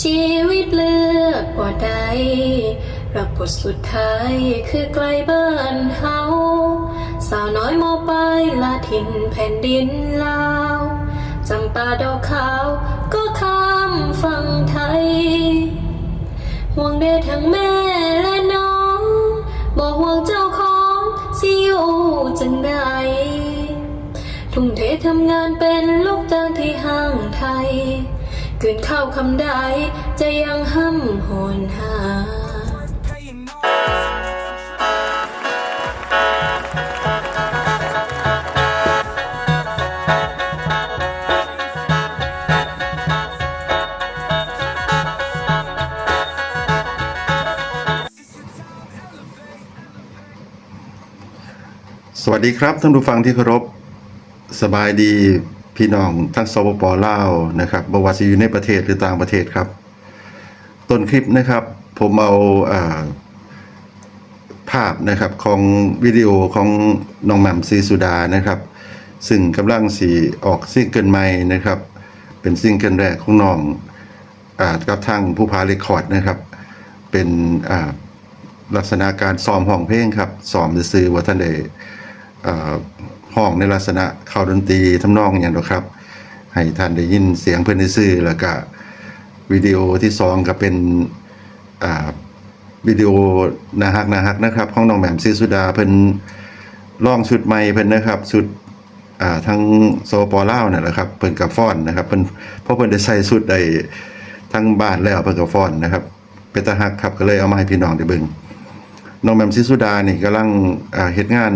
ชีวิตเลือกบ่ได้รักบทสุดท้ายคือไกลบ้านเฮาสาวน้อยมอปลายลาถิ่นแผ่นดินลาวจำปาดอกขาวก็ข้ามฝั่งไทย ห่วงเดชทั้งแม่และน้อง บอกห่วงเจ้าของสิอยู่จังใดทุ่มเททำงานเป็นลูกจ้างที่ห้าง ไทยคืนข้าวคำใดจะยังห้ำหอนหาสวัสดีครับท่านผู้ฟังที่เคารพ สบายดี พี่น้องทั้งสปปลาวนะครับบว่าจะอยู่ในประเทศหรือต่างประเทศครับ ต้นคลิปนะครับ ผมเอาอาภาพนะครับของวิดีโอของน้องแหม่มซีสุดานะครับ ซึ่งกำลังสีออกซิงเกิลใหม่นะครับ เป็นซิงเกิลแรกของน้องอกับทางผู้พาเรคคอร์ดนะครับ เป็นลักษณะการซ้อมห้องเพลงครับซ้อมซื้อว่าท่านได้เอ่อ ห้องในลักษณะเข้าดนตรีทำนองอย่างนี้ครับ ให้ท่านได้ยินเสียงเพื่อนซื้อแล้วก็วิดีโอที่สองก็เป็นวิดีโอนาฮักนาฮักนะครับของน้องแหม่มซีสุดาเพิ่นร้องชุดใหม่เพิ่นนะครับชุดทั้งโซปอลาวนั่นแหละครับเพิ่นกับฟ้อนนะครับเพิ่นเพราะเพิ่นได้ใส่ชุดได้ทั้งบ้านแล้วเพิ่นกับฟ้อนนะครับเป็นตาฮักครับก็เลยเอามาให้พี่น้องได้เบิ่งน้องแหม่มซิสุดานี่กำลังอ่าเฮ็ดงาน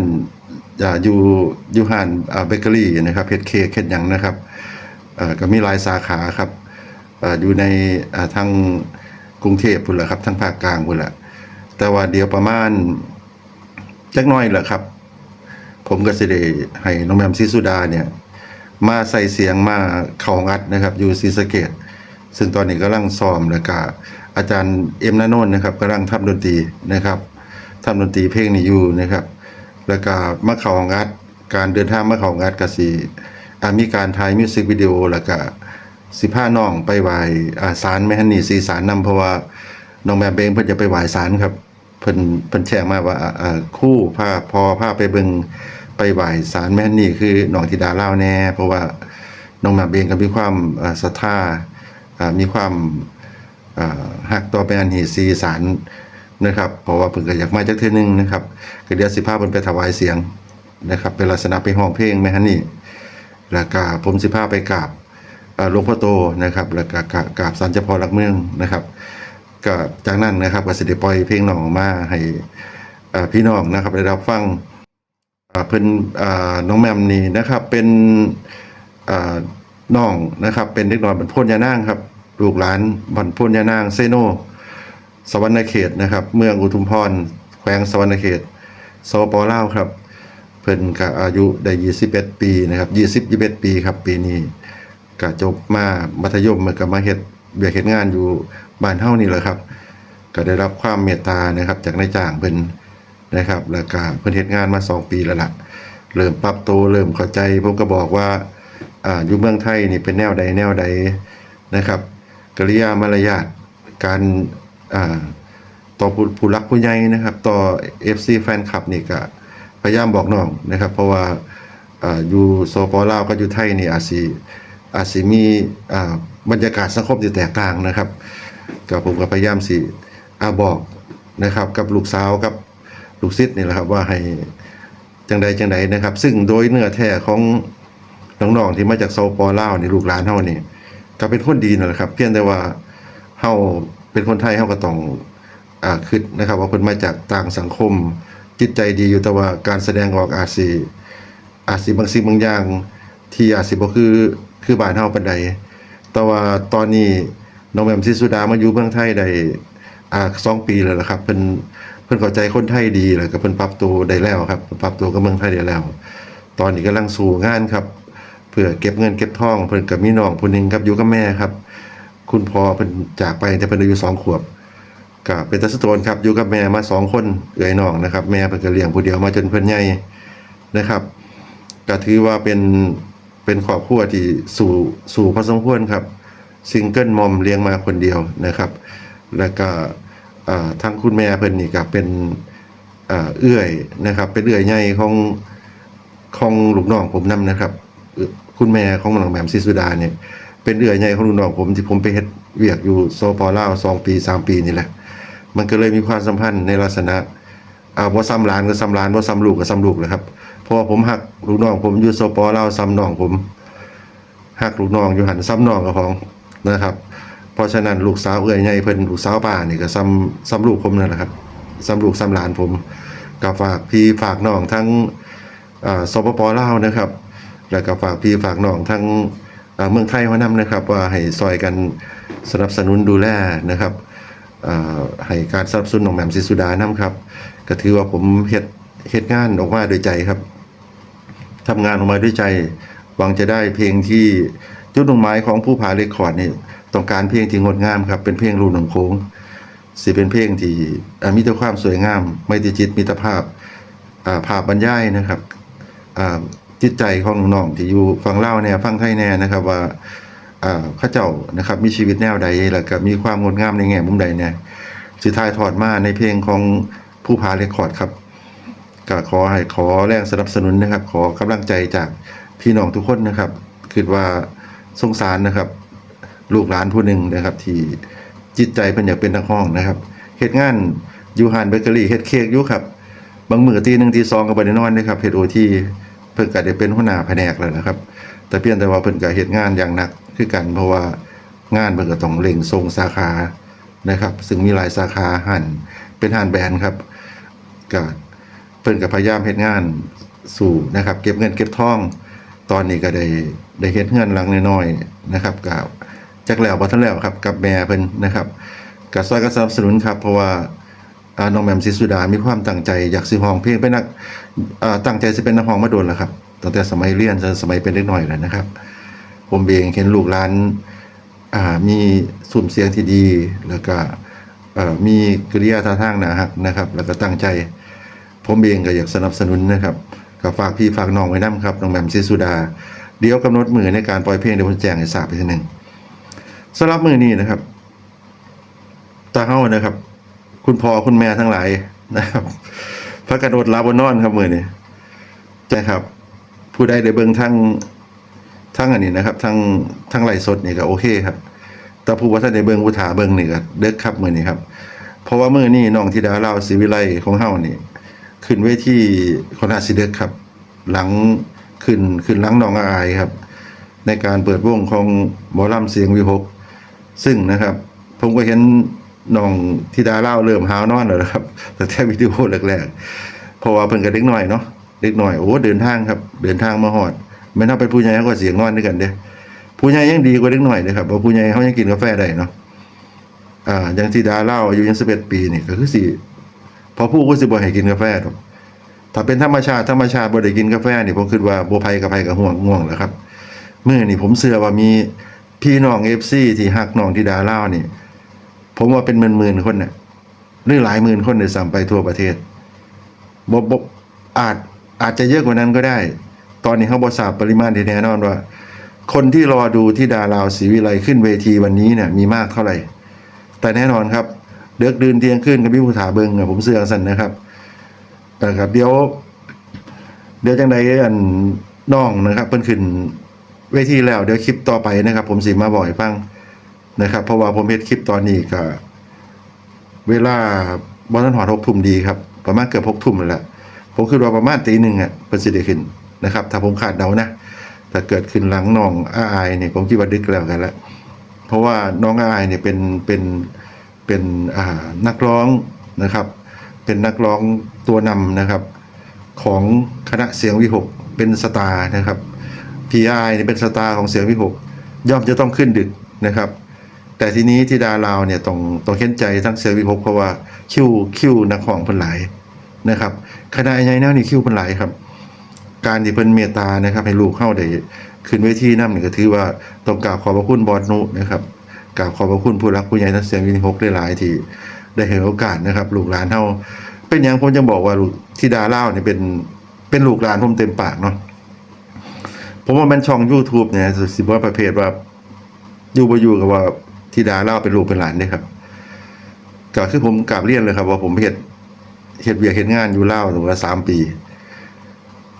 อยู่อยู่ห้านเบเกอรี่นะครับเฮ็ดเค้กเฮ็ดหยังนะครับก็มีหลายสาขาครับอยู่ในทางกรุงเทพพุ่นแหละครับทางภาคกลางพุ่นแหละแต่ว่าเดี๋ยวประมาณจักหน้อยแหละครับ ผมก็สิได้ให้น้องแมมซิสุดาเนี่ย มาใส่เสียงมาเข้างัดนะครับ อยู่ศรีสเกษซึ่งตอนนี้กำลังซ้อมแล้วก็อาจารย์เอ็มนาโนนนะครับกำลังทำดนตรีนะครับทำดนตรีเพลงนี้อยู่นะครับ แล้วก็มาเขางัด การเดินทางมาเขางัดก็สิอามีการถ่ายมิวสิกวิดีโอแล้วก็สิพาน้องไปไหวอาศาลแม่ฮันนี่สีศาลนำเพราะว่าน้องแม่เบงเพิ่นจะไปไหว้ศาลครับเพิ่นเพิ่นแจ้งมาว่าอ่าอ่าครู่พาพอพาไปเบิงไปไหว้ศาลแม่ฮันนี่คือน้องธิดาเล่าแน่ เพราะว่าน้องแม่เบงก็มีความศรัทธามีความอ่าฮักต่อแม่ฮันนี่สีศาล นะครับเพราะว่าเพิ่นก็อยากมาจักเทื่อนึงนะครับก็เดี๋ยวสิพาเพิ่นไปถวายเสียงนะครับเป็นลักษณะไปร้องเพลงแม่ฮันนี่แล้วก็ผมสิพาไปกราบหลวงพ่อโตนะครับแล้วก็กราบกราบศาลเจ้าพ่อหลักเมืองนะครับก็จากนั้นนะครับก็สิได้ปล่อยเพลงน้องมาให้พี่น้องนะครับได้รับฟังเพิ่นน้องแมมนี่นะครับเป็นน้องนะครับเป็นเด็กน้อยบรรพนยานางครับลูกหลานบรรพนยานางเซโน สวรรณเขตนะครับ เมืองอุทุมพรแขวงสวรรณเขตสปลาวครับ เพิ่นก็อายุได้21ปีนะครับ20 21ปีครับ ปีนี้ก็จบมามัธยมมันก็มาเฮ็ดเบียกเฮ็ดงานอยู่บ้านเฮานี่แหละครับ ก็ได้รับความเมตตานะครับ จากนายจ้างเพิ่นนะครับ แล้วก็เพิ่นเฮ็ดงานมา 2 ปีแล้วล่ะเริ่มปรับตัวเริ่มเข้าใจ ผมก็บอกว่าอ่าอยู่เมืองไทยนี่เป็นแนวใดแนวใดนะครับ กริยามารยาทการ อ่าต่อผู้รักผู้ใหญ่นะครับ ต่อ FC แฟนคลับนี่ก็พยายามบอกน้องนะครับ เพราะว่าอ่าอยู่โซปอลาวก็อยู่ไทยนี่อาจสิอาจสิมีอ่าบรรยากาศสังคมที่แตกต่างนะครับก็ผมก็พยายามสิอาบอกนะครับ กับลูกสาวกับลูกศิษย์นี่แหละครับว่าให้จังใดจังใดนะครับ ซึ่งโดยเนื้อแท้ของน้องๆที่มาจากโซปอลาวนี่ลูกหลานเฮานี่ก็เป็นคนดีนั่นแหละครับ เพียงแต่ว่าเฮา เป็นคนไทยเฮาก็ต้องอ่าคิดนะครับ ว่าเพิ่นมาจากต่างสังคม จิตใจดีอยู่แต่ว่าการแสดงออกอาจสิอาจสิบางสิ่งบางอย่าง ที่อาจสิบ่คือคือบ้านเฮาปานใดแต่ว่าตอนนี้น้องแหม่มซิสุดามาอยู่เมืองไทยได้อ่า2ปีแล้วล่ะครับเพิ่นเพิ่นเข้าใจคนไทยดีแล้วก็เพิ่นปรับตัวได้แล้วครับปรับตัวกับเมืองไทยได้แล้ว ตอนนี้กำลังสู่งานครับ เพื่อเก็บเงินเก็บทองเพิ่นกับมีน้องผู้หนึงครับอยู่กับแม่ครับ คุณพ่อเพิ่นจากไปแต่เพิ่นอายุสองขวบก็เป็นตัสโตนครับอยู่กับแม่มาสองคนเอื้อยน้องนะครับ แม่เพิ่นก็เลี้ยงผู้เดียวมาจนเพิ่นใหญ่นะครับก็ถือว่าเป็นเป็นครอบครัวที่สู่สู่พอสมควรครับซิงเกิลมอมเลี้ยงมาคนเดียวนะครับ แล้วก็ทั้งคุณแม่เพิ่นนี่ก็เป็นอเอื้อยนะครับ เป็นเอื้อยใหญ่ของของลูกน้องผมนํนะครับ คุณแม่ของน้องแหม่มศิสุดาเนี่ย เป็นเอื้อยใหญ่ของลูกน้องผมที่ผมไปเฮ็ดเวียกอยู่สปลาสองปีสามปีนี่แหละ มันก็เลยมีความสัมพันธ์ในลักษณะอาบ่ซ้ำหลานก็ซ้ำหลานบ่ซ้ำลูกก็ซ้ำลูกแหละครับเพราะว่าผมหักลูกน้องผมอยู่สปลาซ้ำน้องผมหักลูกน้องอยู่หันซ้ำน้องกับของนะครับ เพราะฉะนั้นลูกสาวเอื้อยใหญ่เพิ่นลูกสาวป้านี่ก็ซ้ำซ้ำลูกผมนั่นแหละครับซ้ำลูกซ้ำหลานผมก็ฝากพี่ฝากน้องทั้งอ่าสปปลาวนะครับ แล้วก็ฝากพี่ฝากน้องทั้ง เมืองไทยมานำนะครับว่าให้ซอยกันสนับสนุนดูแลนะครับให้การสนับสนุนของแหม่มศิสุดานํครับ ก็ถือว่าผมเฮ็ดเฮ็ดงานออกมาโดยใจครับทำงานออกมาด้วยใจ หวังจะได้เพลงที่จุดมุ่งหมายของผู้พาเรคคอร์ดนี่ต้องการเพลงที่งดงามครับ เป็นเพลงรูนหนังโค้งสิเป็นเพลงที่มีแต่ความสวยงาม ไม่ติจิตมิตรภาพอ่าภาพบรรยายนะครับ จิตใจของน้องๆที่อยู่ฟังเล่าวแน่ฟังไทยแน่นะครับว่าอ่าข้าเจ้านะครับ มีชีวิตแนวใดแล้วก็มีความงดงามในแง่มุมใดแน่สุดท้ายถอดมาในเพลงของผู้พาเรคคอร์ดครับก็ขอให้ขอแรงสนับสนุนนะครับ ขอกำลังใจจากพี่น้องทุกคนนะครับคิดว่าสงสารนะครับ ลูกหลานผู้หนึ่งนะครับ ที่จิตใจเพิ่นอยากเป็นนักห้องนะครับเฮ็ดงานอยู่หานเบเกอรี่เฮ็ดเค้กอยู่ครับบางมือตีหนึ่งตีสองก็บ่ได้นอนนะครับเฮ็ดโอที พิ่นก็ได้เป็นหัวหน้าแผนกแล้วนะครับ แต่เพียงแต่ว่าเพิ่นก็เฮ็ดงานอย่างหนักคือกันเพราะว่างานเพิ่นก็ต้องเร่งส่งสาขานะครับ ซึ่งมีหลายสาขาหันเป็นหันแบรนด์ครับก็เพิ่นก็พยายามเฮ็ดงานสู่นะครับ เก็บเงินเก็บทองตอนนี้ก็ได้ได้เฮ็ดเงินหลังน้อยๆนะครับก็จักแล้วบ่ทันแล้วครับกับแม่เพิ่นนะครับก็ซอยก็สนับสนุนครับ เพราะว่าอาน้องแหม่มศิสุดามีความตั้งใจอยากสิร้องเพลงเป็นนัก ตั้งใจสิเป็นนักร้องมาโดนแล้วครับตั้งแต่สมัยเรียนจนสมัยเป็นเด็กน้อยแล้วนะครับ ผมเองเห็นลูกหลานมีสุ่มเสียงที่ดี แล้วก็มีกิริยาท่าทางน่ารักนะครับ แล้วก็ตั้งใจ ผมเองก็อยากสนับสนุนนะครับก็ฝากพี่ฝากน้องไว้นํครับน้องแหม่มศิสุดา เดี๋ยวกำหนดมือในการปล่อยเพลงเดี๋ยวผมแจ้งให้ทราบอีกทีหนึ่งสำหรับมือนี้นะครับตาเฮานะครับ คุณพ่อคุณแม่ทั้งหลายนะครับ พระกระโดดลาบนนอนครับมือนี้ใช่ครับ ผู้ใดได้เบิ่งทั้งทั้งอันนี้นะครับทั้งทั้งไลฟ์สดนี่ก็โอเคครับ แต่ผู้ว่าท่านได้เบิ่งผู้ถาเบิ่งนี่ก็เด็กครับมือนี้ครับ เพราะว่ามือนี้น้องธิดาเล่าศรีวิไลของเฮานี่ ขึ้นเวทีคณะสิเด็กครับ หลังขึ้นขึ้นหลังน้องอายครับ ในการเปิดวงของหมอลำเสียงวิหกซึ่งนะครับ ผมก็เห็น น้องธิดาเล่าเริ่มหาวนอนแล้วนะครับแต่แท้วิดีโอแรกๆเพราะว่าเพิ่นก็เด็กหน่อยเนาะเด็กหน่อยโอ้เดินทางครับ เดินทางมาฮอดไม่น่าเป็นผู้ใหญ่ก็เสียงนอนด้วยกันเด้ผู้ใหญ่ยังดีกว่าเด็กหน่อยเลยครับเพราะผู้ใหญ่เขายังกินกาแฟได้เนาะอ่าอย่างธิดาเล่าอายุยัง11ปีนี่ก็คือสิพอผู้ก็สิบ่ให้กินกาแฟดอกถ้าเป็นธรรมชาติธรรมชาติบ่ได้กินกาแฟนี่ผมคิดว่าบ่ภัยกับภัยกับห่วงง่วงแล้วครับเมื้อนี่ผมเชื่อว่ามีพี่น้อง FC ที่ฮักน้องที่ดาเลานี่ ผมว่าเป็นหมื่นๆคนน่ะหรือหลายหมื่นคนเลยซ้ํไปทั่วประเทศบบอาจอาจจะเยอะกว่านั้นก็ได้ ตอนนี้เขาบ่ทราบปริมาณที่แน่นอนว่า คนที่รอดูที่ดาลาวศรีวิไลขึ้นเวทีวันนี้เนี่ยมีมากเท่าไหร่ แต่แน่นอนครับเดือกดืนเที่ยงขึ้นกับพี่ผู้ถาเบิงผมเสื่อสันนะครับนะครับเดี๋ยว เดี๋ยวจังใดอันน้องนะครับเพิ่นขึ้นเวทีแล้วเดี๋ยวคลิปต่อไปนะครับ ผมสิมาบอกให้ฟัง นะครับ เพราะว่าผมเฮ็ดคลิปตอนนี้ก็เวลาบ่ทันหอด6ทุ่มดีครับ ประมาณเกือบ6ทุ่มแล้วแหละผมคิดว่าประมาณตีหนึ่งอะเพิ่นสิได้ขึ้นนะครับ ถ้าผมขาดเดานะถ้าเกิดขึ้นหลังน้องอาอายเนี่ยผมคิดว่าดึกแล้วกันละเพราะว่าน้องอาอายเนี่ยเป็นเป็นเป็นอ่านักร้องนะครับ เป็นนักร้องตัวนำนะครับ ของคณะเสียงวิหกเป็นสตาร์นะครับ PI เนี่ยเป็นสตาร์ของเสียงวิหกย่อมจะต้องขึ้นดึกนะครับ แต่ทีนี้ที่ดาลาวเนี่ยต้องต้องเข็นใจทั้งเสียงวิหกเพราะว่าคิวคิวนักของเพิ่นหลายนะครับคณะใหญ่แนวนี่คิวเพิ่นหลายครับ การที่เพิ่นเมตตานะครับ ให้ลูกเข้าได้ขึ้นเวทีนำนี่ก็ถือว่าต้องกราบขอบพระคุณบอสนุนะครับกราบขอบพระคุณผู้รักผู้ใหญ่ทั้งเสียงวินหกได้หลายที่ได้เห็นโอกาสนะครับ ลูกหลานเฮาเป็นอย่างผมจะบอกว่าลูกที่ดาเล่าวเนี่ยเป็นเป็นลูกหลานผมเต็มปากเนาะผมว่ามันช่อง YouTube เนี่ยสิบว่าประเภทว่าอยู่บ่อยู่กับว่า ธิดาเล่าเป็นลูกเป็นหลานเด้ครับก็คือผมกราบเรียนเลยครับ ว่าผมเฮ็ดเฮ็ดเวียเฮ็ดงานอยู่เล่าถึงละสามปี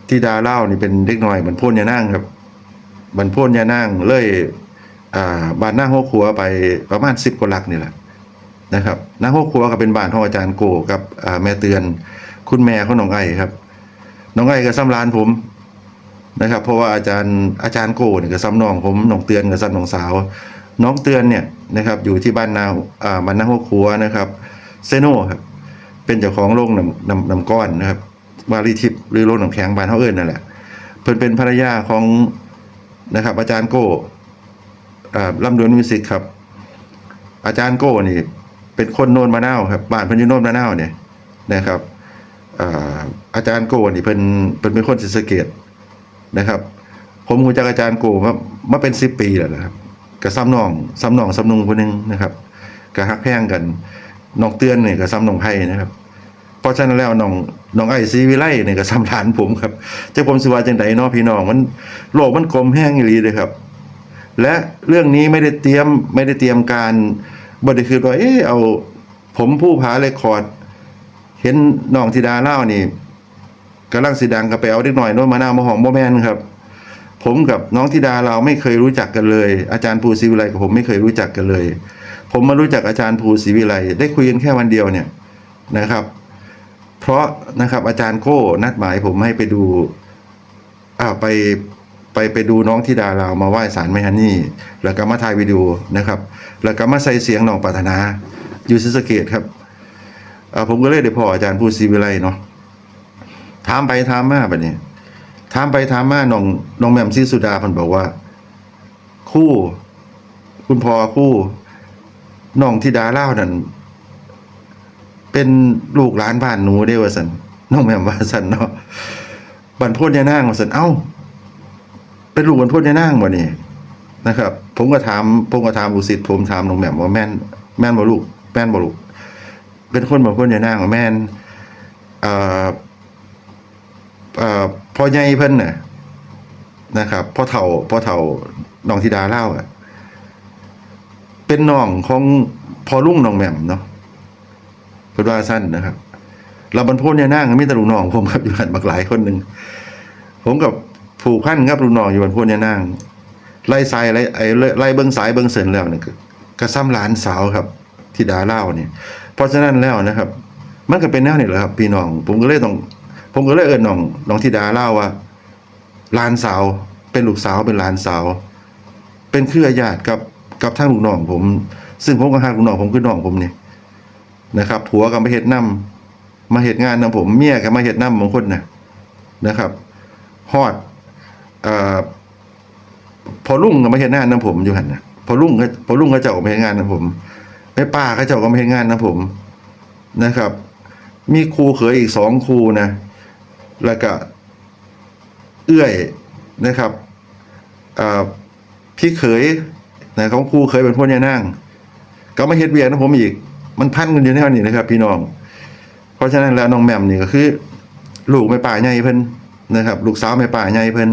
ธิดาเล่านี่เป็นเด็กน้อยบรรพนยานั่งครับบรรพนยานั่งเลยอ่าบ้านหน้าหัวครัวไปประมาณ10กว่าหลักนี่แหละนะครับหน้าหัวครัวก็เป็นบ้านของอาจารย์โกกับอ่าแม่เตือน คุณแม่ของน้องไอ้ครับ น้องไอ้ก็ซ้ำร้านผมนะครับ เพราะว่าอาจารย์อาจารย์โกเนี่ยกับซ้ำน้องผมน้องเตือนกับซ้ำน้องสาว น้องเตือนเนี่ยนะครับอยู่ที่บ้านนาอ่าบ้านนาหัวครัวนะครับเซโนครับเป็นเจ้าของโรงน้ำน้ำน้ำก้อนนะครับวารีทิพหรือโรงน้ำแข็งบ้านเฮาเอิ้นนั่นแหละเพิ่นเป็นภรรยาของนะครับ อาจารย์โกอ่าลำดวนมิวสิกครับ อาจารย์โก้นี่เป็นคนโนนมะนาวครับบ้านเพิ่นอยู่โนนมะนาวเนี่ยนะครับอ่าอาจารย์โก้นี่เพิ่นเพิ่นเป็นคนศรีสะเกษนะครับ ผมรู้จักอาจารย์โก้มามาเป็นสิบปีแล้วนะครับ กับซ้ำน้องซ้ำน้องซ้ำนุงคนหนึ่งนะครับกับฮักแพงกันน้องเตือนเนี่ยกับซ้ำน้องไผ่นะครับเพราะฉะนั้นแล้วน้องน้องไอ้ซีวิไลเนี่ยกับซ้ำหลานผมครับเจะผมสิว่าจังไดเนาะพี่น้องมันโลกมันกลมแห้งอีหลีเลยครับ และเรื่องนี้ไม่ได้เตรียมไม่ได้เตรียมการบ่ได้คือว่าเออเอาผมผู้พาเรคคอร์ดเห็นน้องธิดาเล่านี่กำลังสีดังก็ไปเอาเด็กหน่อยโน้นมาหน้ามาหอมโมแมนครับ ผมกับน้องธิดาเราไม่เคยรู้จักกันเลย อาจารย์ภูศรีวิไลกับผมไม่เคยรู้จักกันเลย ผมมารู้จักอาจารย์ภูศรีวิไลได้คุยกันแค่วันเดียวเนี่ยนะครับ เพราะนะครับอาจารย์โก้นัดหมายผมให้ไปดูอ่าไปไปไปดูน้องธิดาเรามาไหว้สารแม่ฮันนี่ แล้วก็มาถ่ายวิดีโอนะครับแล้วก็มาใส่เสียงหนองปรารถนาอยู่ศรีสเกดครับอ่าผมก็เลยได้พออาจารย์ภูศรีวิไลเนาะถามไปถามมาแบัดนี้ ถามไปถามมาน้องน้องแม่มซีสุดาพิ่นบอกว่า คู่ คุณพ่อคู่น้องธิดาเล่านั่นเป็นลูกหลานบ้านหนูเด้ว่าซั่นน้องแม่มว่าซั่นเนาะบรรพตยานางว่าซั่นเอ้า เป็นลูกบรรพตยานางบ่นี่นะครับ ผมก็ถามผมก็ถามลูกศิษย์ผมถามน้องแม่มว่าแม่นแม่นบ่ลูกแม่นบ่ลูกเป็นคนบรรพตยานางว่าแม่นเอ่อเอ่อ พ่อใหญ่เพิ่นน่ะนะครับพ่อเฒ่าพ่อเฒ่าน้องธิดาเล่าอะ เป็นน้องของพ่อลุงน้องแหม่มเนาะเพิ่นว่าสั้นนะครับเราบรรพตเนี่ยนั่งมีแต่ลูกน้องผมครับอยู่หันบักหลายคนหนึ่งผมกับผูกพันครับลูกน้องอยู่บรรพตเนี่ยนั่งไล่สายไล่ไอ้ไล่เบิ้งสายเบิ้งเส้นแล้วเนี่ยก็กระซ้ำหลานสาวครับธิดาเล่าเนี่ยเพราะฉะนั้นแล้วนะครับ มันก็เป็นแนวนี่แหละครับ พี่น้อง ผมก็เลยต้อง ผมก็เลยเอิญน้องน้องธิดาเล่าว่าลานสาวเป็นลูกสาวเป็นลานสาว เป็นเครือญาติกับกับทางลูกน้องผม ซึ่งผมก็หาลูกน้องผมคือน้องผมเนี่ยนะครับผัวก็มาเฮ็ดนํมาเฮ็ดงานนํผมเมียก็มาเฮ็ดนํบางคนนะนะครับฮอดอ่อพอลุ่งก็มาเฮ็ดงานนํผมอยู่หันนะพอลุ่งก็พอลุ่งก็เจ้าก็มาเฮ็ดงานนํผมแม่ป้าก็เจ้าก็มาเฮ็ดงานนํผมนะครับ มีครูเขยอีกสองครูนะ แล้วก็เอื้อยนะครับพี่เขยนะของครูเคยเป็นพ่อเนี่ยนั่งก็มาเฮ็ดเวียนะผมอีก มันพันกันอยู่ในนี้นะครับ พี่น้อง เพราะฉะนั้นแล้วน้องแหม่มนี่ก็คือ ลูกไม่ป่าใหญ่เพิ่นนะครับ ลูกสาวไม่ป่าใหญ่เพิ่น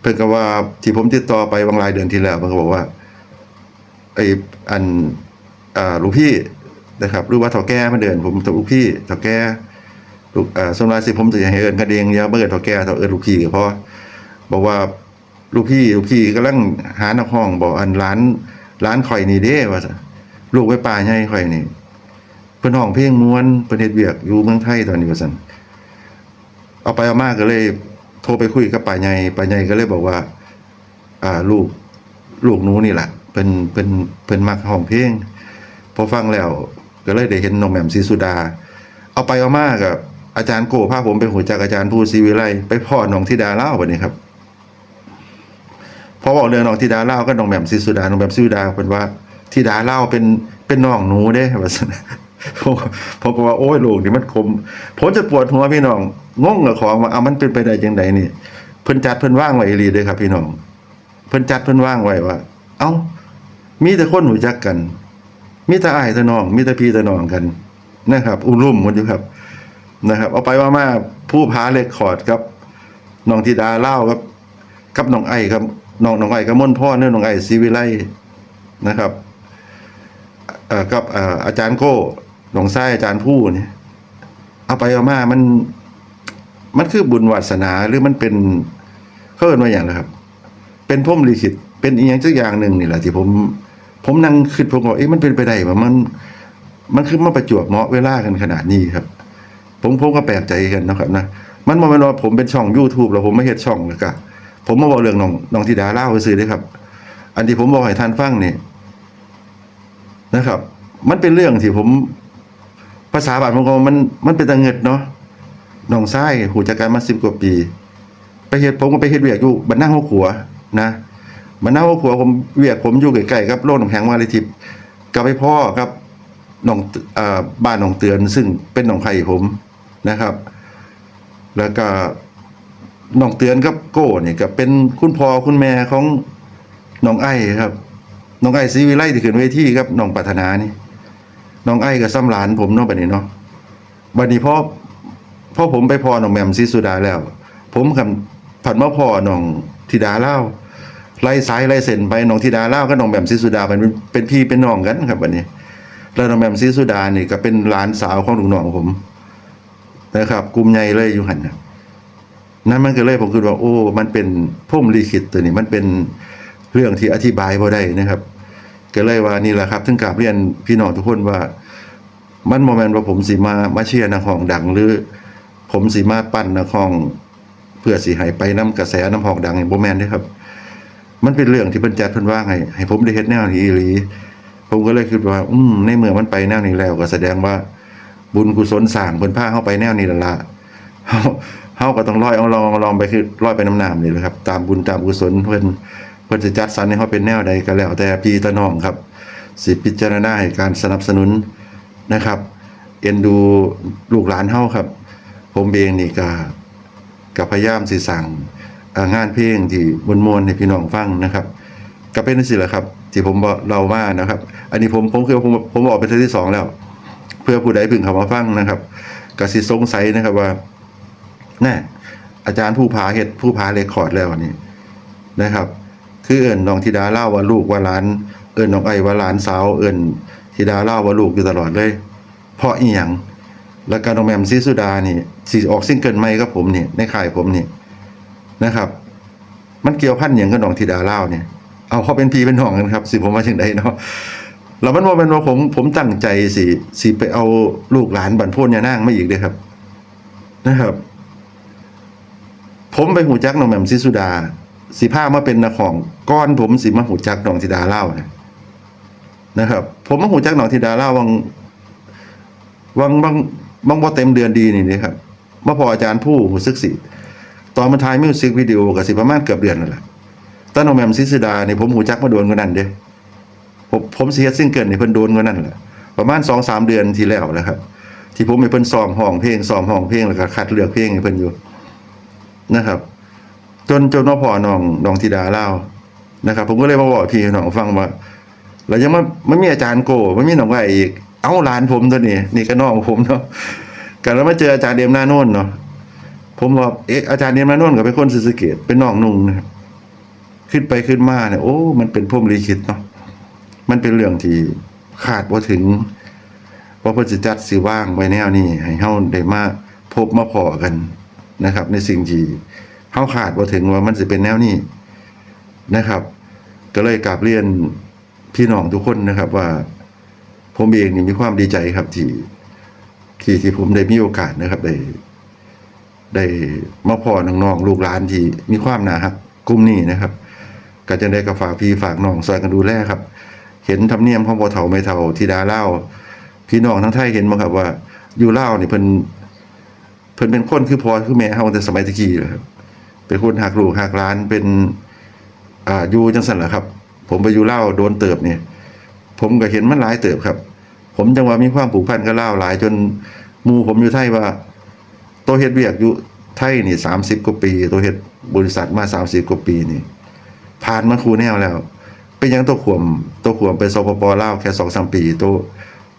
เพิ่นก็ว่าที่ผมติดต่อไปบางรายเดือนที่แล้วเพิ่นก็บอกว่าไออันอ่าลูกพี่นะครับหรือว่าเฒ่าแก่มาเดินผมเฒ่าลูกพี่เฒ่าแก่ ลูกอ่าส่วนรายสิผมจะให้เอิ้นกันเองอย่าเบิ่เฒ่าแก่เฒ่าเอิ้นลูกพี่ก็พอบอกว่าลูกพี่ลูกพี่กำลังหานักห้องบอกอันร้านร้านข่อยนี่เด้ว่าลูกไว้ป่าใหญ่ข่อยนี่เพิ่นห้องเพลงม่วนเพิ่นเฮ็ดเวียกอยู่เมืองไทยตอนนี้ว่าซั่นเอาไปเอามากก็เลยโทรไปคุยกับป่าใหญ่ป่าใหญ่ก็เลยบอกว่า อ่าลูกลูกนูนี่แหละเป็นเป็นเป็นมักห้องเพลงพอฟังแล้ว ก็เลยได้เห็นน้องแหม่มศรีสุดา เอาไปเอามากกับ อาจารย์โกพาผมไปหัวจากอาจารย์ผู้ศรีวิไลไปพ่อน้องธิดาเล่าวันนี้ครับพอบอกเรื่องหนองธิดาเล่าก็นองแหม่มศรีสุดาหนองแหม่มศรีสุดาเป็นว่าธิดาเล่าเป็นเป็นน้องหนูเด้ว่าซั่นผมผมก็ว่าโอ้ยลูกนี่มันคมผมจะปวดหัวพี่น้องงงกับของว่าเอามันเป็นไปได้จังไดนี่เพิ่นจัดเพิ่นว่างไว้อีหลีด้อครับ พี่น้อง เพิ่นจัดเพิ่นว่างไว้ว่า เอ้า มีแต่คนรู้จักกัน มีแต่อ้ายแต่น้อง มีแต่พี่แต่น้องกันนะครับ อุ้มรุ่มหมดอยู่ครับ นะครับ เอาไปว่ามาผู้พาเลคคอร์ดครับน้องธิดาเล่าครับกับน้องไอ้ครับน้องน้องไอ้กับม่นพ่อเนื้อน้องไอ้ศรีวิไลนะครับเอ่อกับเอ่ออาจารย์โก้หนองไส้อาจารย์ผู้เนี่ยเอาไปเอามามัน มันคือบุญวาสนาหรือมันเป็นเขาเอินว่าอย่างไรครับ เป็นพมลิขิตเป็นอีกอย่างสักอย่างหนึ่งนี่แหละที่ผม ผมนั่งคิดผมว่าเอ๊ะมันเป็นไปได้ว่ามัน มันคือมาประจวบเหมาะเวลากันขนาดนี้ครับ ผมผมก็แปลกใจกันนะครับนะมันมาเป็นว่าผมเป็นช่อง YouTube แล้วผมไม่เฮ็ดช่องแล้วก็ผมมาบอกเรื่องน้องน้องธิดาเล่าซื้อได้ครับ อันที่ผมบอกให้ท่านฟังนี่นะครับ มันเป็นเรื่องที่ผมภาษาบาลผมก็ว่ามันมันเป็นตะเงิดเนาะน้องชายหูจักกันมาสิบกว่าปี ไปเฮ็ดผมก็ไปเฮ็ดเวียกอยู่บ้านหน้าหัวขัวนะบ้านหน้าหัวขัวผมเวียกผมอยู่ใกล้ๆกับโรงน้ำแข็งมาลยทิพย์กับไปพ่อครับน้องอบ้านน้องเตือน ซึ่งเป็นน้องไข่ผม นะครับ แล้วก็น้องเตือนกับโก้เนี่ยก็เป็นคุณพ่อคุณแม่ของน้องไอ้ครับน้องไอ้ศรีวิไลที่ขึ้นเวทีครับน้องปรารถนานี่น้องไอ้กับซ้ำหลานผมเนาะบัดนี้เนาะบัดนี้พ่อพ่อผมไปพอน้องแหม่มซีสุดาแล้ว ผมกับผัดมาพ่อน้องธิดาเล่าไล่สายไล่เส้นไปน้องธิดาเล่าก็น้องแหม่มซีสุดาเป็นเป็นพี่เป็นน้องกันครับบัดนี้ แล้วน้องแหม่มซีสุดานี่ก็เป็นหลานสาวของลุงน้องผม นะครับ กลุ่มใหญ่เลยอยู่หันนะนั่นมันก็เลยผมคิดว่าโอ้ มันเป็นพุ่มลีคิดตัวนี้มันเป็นเรื่องที่อธิบายบ่ได้นะครับ ก็เลยว่านี่แหละครับถึงกราบเรียนพี่น้องทุกคนว่า มันโมเมนต์ว่าผมสีมามาเชียร์นักห้องดัง หรือ ผมสีมาปั้นนักห้อง เพื่อสีหายไปน้ำกระแสน้ำห้องดังโมแมนเด้อครับ มันเป็นเรื่องที่เพิ่นจัดเพิ่นว่างให้ให้ผมได้เฮ็ดแนวนี้อีหลีผมก็เลยคิดว่า อืมในเมื่อมันไปแนวนี้แล้วก็แสดงว่า บุญกุศลสร้างเพิ่นพาเฮาไปแนวนี้ล้วล่ะเฮาเฮาก็ต้องร้อยเอาลองเอาลองไปคือร้อยไปน้ำน้ำนี่แหละครับ ตามบุญตามกุศลเพิ่นเพิ่นจะจัดสรรให้เฮาเป็นแนวใดก็แล้ว แต่พี่ตะน้องครับ สิพิจารณาให้การสนับสนุนนะครับ เอ็นดูลูกหลานเฮาครับ ผมเองนี่ก็ก็พยายามสิสั่งงานเพลงที่มวลๆให้พี่น้องฟังนะครับก็เป็นสิแหละครับ ที่ผมบอกเราว่านะครับ อันนี้ผมผมคือผมผมบอกเป็นเทอที่สองแล้ว เพื่อผู้ใดพึงเข้ามาฟังนะครับกสิสงสัยนะครับว่าแน่อาจารย์ผู้พาเฮ็ดผู้พาเรคคอร์ดแล้วนนี้นะครับ คือเอิญน้องธิดาเล่าว่าลูกว่าหลาน เอิญน้องไอว่าหลานสาวเอิญธิดาเล่าว่าลูกอยู่ตลอดเลย เพราะอีหยังแล้วก็น้องแมมซีสุดานี่สิออกซิงเกิลใหม่กับผมนี่ในค่ายผมนี่นะครับ มันเกี่ยวพันอย่างกับน้องธิดาเล่าเนี่ยเอาเขาเป็นพีเป็นน้องกันครับสิผมว่าถึงใดเนาะ แล้วมันว่าเป็นว่าผมผมตั้งใจสิสิไปเอาลูกหลานบันโพนยานางมาอีกเลยครับ นะครับ ผมไปหูจักน้องแหม่มซิสุดา สิผ้ามาเป็นนักของก้อนผมสิมาหูจักน้องธิดาเล่านี่ยนะครับ ผมมาหูจักน้องธิดาเล่าวังวังบางบางบ่เต็มเดือนดีนี่นี่ครับมาพออาจารย์ผู้หูซึกสิตอนมันถ่ายมิวสิกวิดีโอกับสิประมาณเกือบเดือนนั่นแหละตาน้องแหม่มซิสุดาเนี่ยผมหูจักมาโดนกว่านั้นเด้ ผมผมเสียซิงเกิลนี่เพิ่นโดนกว่านั้นแหละประมาณสองสามเดือนที่แล้วนะครับ ที่ผมให้เพิ่นซ้อมห้องเพลงซ้อมห้องเพลงแล้วก็คัดเลือกเพลงให้เพิ่นอยู่นะครับ จนจนว่าพ่อน้องน้องธิดาเล่านะครับ ผมก็เลยมาบอกพี่น้องฟังว่าแล้วยังไมาไม่มีอาจารย์โกไม่มีน้องไก่อีก เอ้าหลานผมตัวนี้นี่ก็น้องผมเนาะกันแล้วมาเจออาจารย์เดียมหน้าโน่นเนาะผมบอกเอ๊ะอาจารย์เดียมหน้าโน่นก็เป็นคนศรีสเกดเป็นน้องนุ่งนะครับขึ้นไปขึ้นมาเนี่ยโอ้ มันเป็นพรมลิขิตเนาะ มันเป็นเรื่องที่คาดว่าถึงว่าพระจิจัดสิว่างไว้แนวนี้ให้เฮาได้มาพบมาพอกันนะครับ ในสิ่งที่เฮาคาดว่าถึงว่ามันจะเป็นแนวนี้นะครับ ก็เลยกราบเรียนพี่น้องทุกคนนะครับว่า ผมเองนี่มีความดีใจครับที่ที่ที่ผมได้มีโอกาสนะครับ ได้ ได้มาพ่อน้องๆลูกหลานที่มีความน่าฮักกลุ่มนี้นะครับ ก็จะได้กับฝากพี่ฝากน้องซอยกันดูแลครับ เห็นธรรมเนียมของพ่อเฒ่าไม่เฒ่าธิดาเล่าพี่น้องทั้งไทยเห็นบ่ครับว่า อยู่เล่านี่เพิ่นเพิ่นเป็นคนคือพอคือแม่เฮาแต่สมัยตะกี้เลยครับเป็นคนหักลูกหักหลานเป็นอ่าอยู่จังซั่นแหละครับ ผมไปอยู่เล่าโดนเติบเนี่ยผมก็เห็นมันหลายเติบครับ ผมจังว่ามีความผูกพันกับเล่าหลายจนมูผมอยู่ไทยว่าตัวเฮ็ดเวียกอยู่ไทยนี่สามสิบกว่าปี ตัวเฮ็ดบริษัทมาสามสิบกว่าปีนี่ ผ่านมาครูแนวแล้ว็นยังตัวขวมตัวขวมเป็นสปปลาวแค่สองสามปีตัว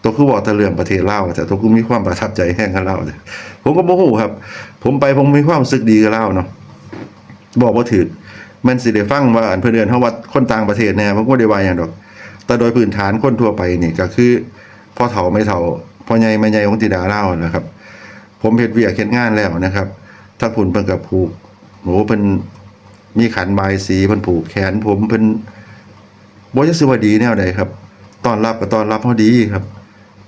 ตัวคือบอกแตะเรื่องประเทศลาวแต่ตัวคือมีความประทับใจแห้งกับลาวเนี่ยผมก็บ่ฮู้ครับ ผมไปผมมีความรู้สึกดีกับลาวเนาะบอกว่าถือมันสิได้ฟังว่าอันเพื่อนเดือนเฮาว่าคนต่างประเทศแน่ผมก็ได้ว่าหยังดอก แต่โดยพื้นฐานคนทั่วไปนี่ก็คือพ่อเฒ่าไม่เฒ่าพ่อใหญ่ไม่ใหญ่ของติดาเล่านะครับ ผมเฮ็ดเวียกเฮ็ดงานแล้วนะครับถ้าผุนเพิ่นกับผูกโหเพิ่นมีขันบายสีเพิ่นผูกแขนผมเพิ่น บ่จะสิว่าดีแนวใดครับตอนรับก็ตอนรับเฮาดีครับ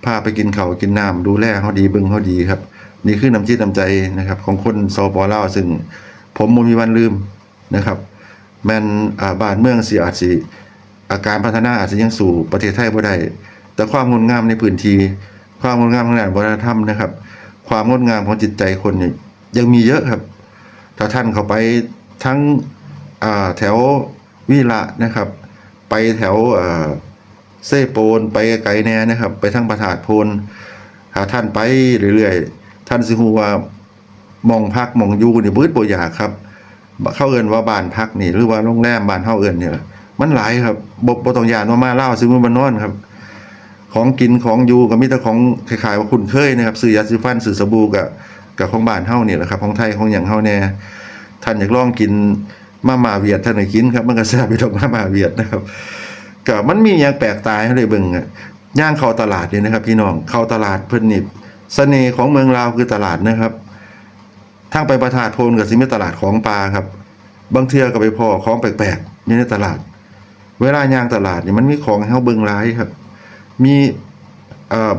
พาไปกินเขากินน้ำดูแลเฮาดีเบิ่งเฮาดีครับ นี่คือน้ำจิตน้ำใจนะครับ ของคนสปอล่าซึ่ง ผมบ่มีวันลืมนะครับ แมนอ่าบ้านเมืองสิอาจสิอาการพัฒนาอาจจะยังสู่ประเทศไทยบ่ได้แต่ความงดงามในพื้นที่ความงดงามทางด้านวัฒนธรรมนะครับ ความงดงามของจิตใจคนเนี่ยยังมีเยอะครับ ถ้าท่านเข้าไปทั้งอ่าแถววิระนะครับ ไปแถวเซโปนไปไกลแน่นะครับ ไปทั้งประถาดโพนถ้าท่านไปเรื่อยๆท่านสิฮูว่ามองพักมองยูนี่บืดบ่อยากครับ เข้าเอินว่าบ้านพักนี่ หรือว่าโรงแรมบ้านเฮาเอินเนี่ยมันหลายครับบบต้องยานว่ามาเล่าซื้อมันมานอนครับ ของกินของอยู่ก็มีแต่ของคล้ายๆว่าคุณเคยนะครับซื้อยาสีฟันซื้อสบู่กับกับของบ้านเฮาเนี่ยแหละครับ ของไทยของหยังเฮาแน่ท่านอยากลองกิน มามาเวียดท่านก็กินครับมันก็แซ่บไปดอกมามาเวียดนะครับก็มันมีหยังแปลกตายให้ได้เบิ่งอะย่างเข้าตลาดนี่นะครับ พี่น้องเข้าตลาดเพิ่นนี่เสน่ห์ของเมืองลาวคือตลาดนะครับทางไปประทาดโพนกับสิมีตลาดของปลาครับ บางเทื่อก็ไปพอของแปลกๆอยู่ในตลาด เวลาย่างตลาดนี่มันมีของให้เฮาเบิ่งหลายครับ มีเอ่อ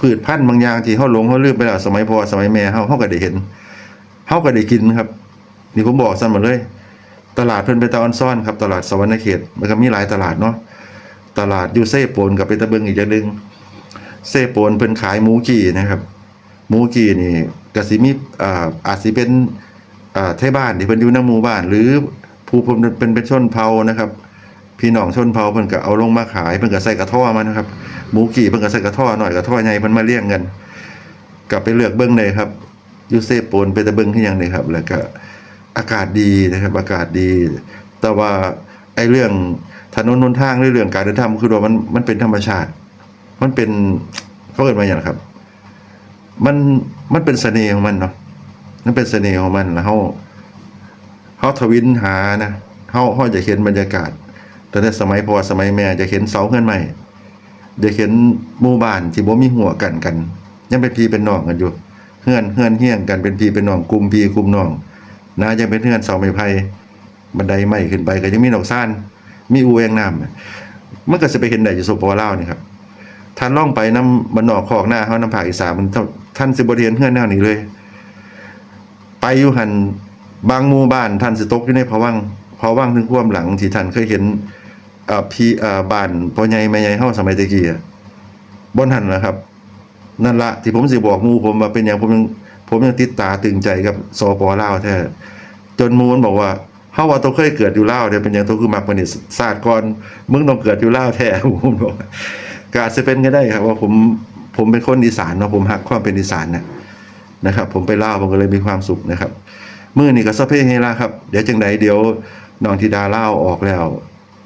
พืชพันธุ์บางอย่างที่เฮาหลงเฮาลืมไปแล้วสมัยพ่อสมัยแม่เฮาเฮาก็ได้เห็นเฮาก็ได้กินครับ นี่ผมบอกซั่นหมดเลย ตลาดเพิ่นไปตะออนซ่อนครับตลาดสวรรณเขตมันก็มีหลายตลาดเนาะตลาดยูเซ่โปนกับไปตะเบิงอีกอย่างหนึ่งเซ่โปนเพิ่นขายหมูกี่นะครับหมูกี่นี่กสิมีอ่าอาจสิเป็นอ่าไทบ้านที่เพิ่นอยู่ในหมู่บ้าน หรือผู้เพิ่นเป็นเป็นชนเผ่านะครับ พี่น้องชนเผ่าเพิ่นก็เอาลงมาขายเพิ่นก็ใส่กระท่อมานะครับหมูกี่เพิ่นก็ใส่กระท่อหน่อยกระท่อใหญ่เพิ่นมาเลี้ยงกันกลับไปเลือกเบิ่งเลยครับยูเซโปนไปตะเบิงคือหยังนี่ครับ แล้วก็ อากาศดีนะครับอากาศดี แต่ว่าไอ้เรื่องถนนหนทางเรื่องการเดินทางคือว่ามันมันเป็นธรรมชาติ มันเป็นเขาเอิ้นว่าหยังครับ มันมันเป็นเสน่ห์ของมันเนาะมันเป็นเสน่ห์ของมันแล้วเฮาเฮาทวินหานะเฮาเฮาจะเห็นบรรยากาศแต่ในสมัยพ่อสมัยแม่จะเห็นเสาเฮือนใหม่จะเห็นหมู่บ้านที่บ่มีหัวกันกัน ยังเป็นพี่เป็นน้องกันอยู่เฮือนเฮือนเฮียงกันเป็นพี่เป็นน้องกลุ่มพี่กลุ่มน้อง นายังเป็นเฮือนเสาไม้ไผ่บันไดไม้ขึ้นไปก็ยังมีดอกซ่านมีอูแวงน้ำมันก็จะไปเห็นได้อยู่สปปลานี่ครับท่านล่องไปน้ำมันนอกคอกหน้าเขาน้ำผาอีสานมันท่านสิบเรียนเพื่อนแนวนี้เลย ไปอยู่หันบางหมู่บ้านท่านสิตกอยู่ในภวังค์ภวังถึงความหลังที่ท่านเคยเห็นพี่บ้านพ่อใหญ่แม่ใหญ่เฮาสมัยตะกี้บนหันนะครับ นั่นละที่ผมสิบอกมูผมว่าเป็นอย่างผมยัง ผมยังติดตาตึงใจกับสปลาแท้จนมูนบอกว่าเฮาว่าตัวเคยเกิดอยู่ลาเดี๋ยวเป็นอย่างตัวคือมักมันนี่ศาสตร์ก่อนมึงต้องเกิดอยู่ลาแท้ผมบอกกาจะเป็นก็ได้ครับว่าผมผมเป็นคนอีสานเนาะผมหักความเป็นอีสานนะนะครับ ผมไปเล่าผมก็เลยมีความสุขนะครับมื่อนี้ก็สะเพเฮล่าครับเดี๋ยวจังใดเดี๋ยวน้องธิดาเล่าออกแล้ว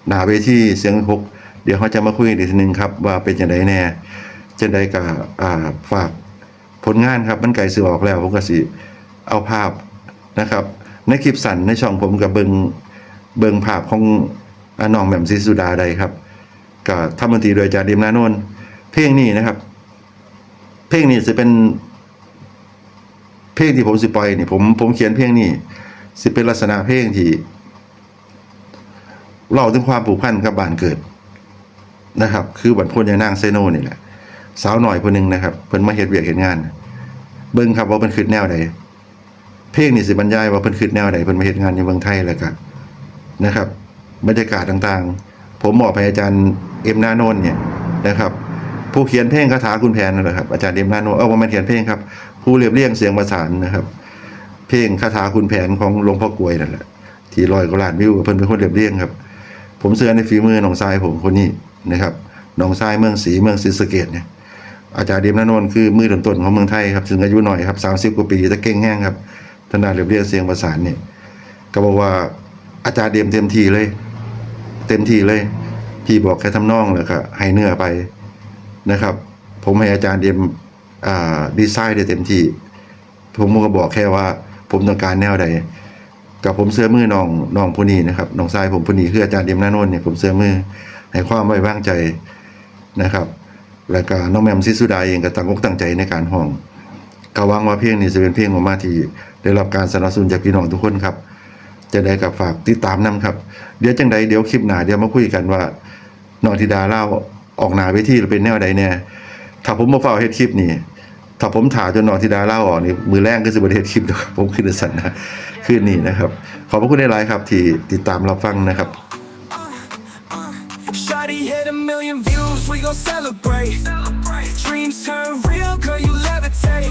หนาเวทีเสียงหกเดี๋ยวเขาจะมาคุยอีกทีนึงครับ ว่าเป็นจังใดแน่จังใดก็ฝาก ผลงานครับมันไก่สื่อออกแล้วผมก็สิเอาภาพนะครับ ในคลิปสั้นในช่องผมกับเบิงเบิงภาพของอน้องแหม่มศรีสุดาใดครับก็ทำดนตรีโดยอาจารย์ดิมนาโนนเพลงนี้นะครับ เพลงนี้จะเป็น เพลงที่ผมสิปล่อยนี่ผมผมเขียนเพลงนี้สิเป็นลักษณะเพลงที่เล่าถึงความผูกพันกับบ้านเกิดนะครับ คือบันพนยางนางเซโนนี่แหละสาวหน่อยคนหนึ่งนะครับเพิ่นมาเฮ็ดเวียกเฮ็ดงาน เบิ่งครับว่าเพิ่นคิดแนวใดเพลงนี่สิบรรยายว่าเพิ่นคิดแนวใดเพิ่นมาเฮ็ดงานในเมืองไทยแล้วก็นะครับ บรรยากาศต่างๆ ผมมอบให้อาจารย์เอ็มนาโนนเนี่ยนะครับ ผู้เขียนเพลงคาถาคุณแผนนั่นแหละครับอาจารย์เอ็มนาโนนเออว่ามันเขียนเพลงครับ ผู้เรียบเรียงเสียงประสานนะครับ เพลงคาถาคุณแผนของหลวงพ่อกลวยนั่นแหละที่ลอยกว่าล้านวิวเพิ่นเป็นคนเรียบเรียงครับ ผมเสื้อในฝีมือหนองทรายผมคนนี้นะครับหนองทรายเมืองศรีเมืองศรีสะเกดเนี่ย อาจารย์เดมนาโนนท์คือมือต้นๆของเมืองไทยครับถึงอายุหน่อยครับสามสิบกว่าปีแต่เก่งแห้งครับทนานเรียบเรียงเสียงประสานเนี่ยก็บอกว่าอาจารย์เดมเต็มทีเลย เต็มทีเลย พี่บอกแค่ทำนองแล้วก็ให้เนื้อไปนะครับ ผมให้อาจารย์เดมอ่าดีไซน์ได้เต็มที่ ผมก็บอกแค่ว่า ผมต้องการแนวใดกับผมเสื้อมือน้องน้องผู้นี้นะครับน้องทรายผมผู้นี้คืออาจารย์เดมนาโนนท์เนี่ยผมเสื้อมือให้ความไว้วางใจนะครับ แล้วก็น้องแมมซิสุดาเองก็ตั้งอกตั้งใจในการห้องก็หวังว่าเพลงนี้จะเป็นเพลงออกมาที่ได้รับการสนับสนุนจากพี่น้องทุกคนครับ จะได้กับฝากติดตามนํครับ เดี๋ยวจังใดเดี๋ยวคลิปหน้าเดี๋ยวมาคุยกันว่าน้องธิดาเล่าออกหนาเวทีเป็นแนวใดแน่ถ้าผมมาเฝ้าเฮ็ดคลิปนี่ถ้าผมถ่ายจนน้องธิดาเล่าออกนี่มือแรงก็สิบ่ได้เฮ็ดคลิปเด้อครับผมคือสันนะคืนนี้นะครับ ขอบพระคุณหลายครับที่ติดตามรับฟังนะครับ We gon' celebrate. Dreams turn real, girl, you levitate.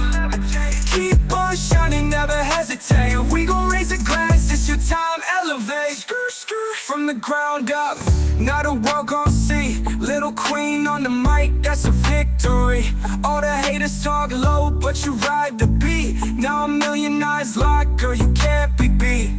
Keep on shining, never hesitate. We gon' raise a glass, it's your time, elevate. From the ground up, now the world gon' see. Little queen on the mic, that's a victory. All the haters talk low, but you ride the beat. Now million eyes locked, girl, you can't be beat.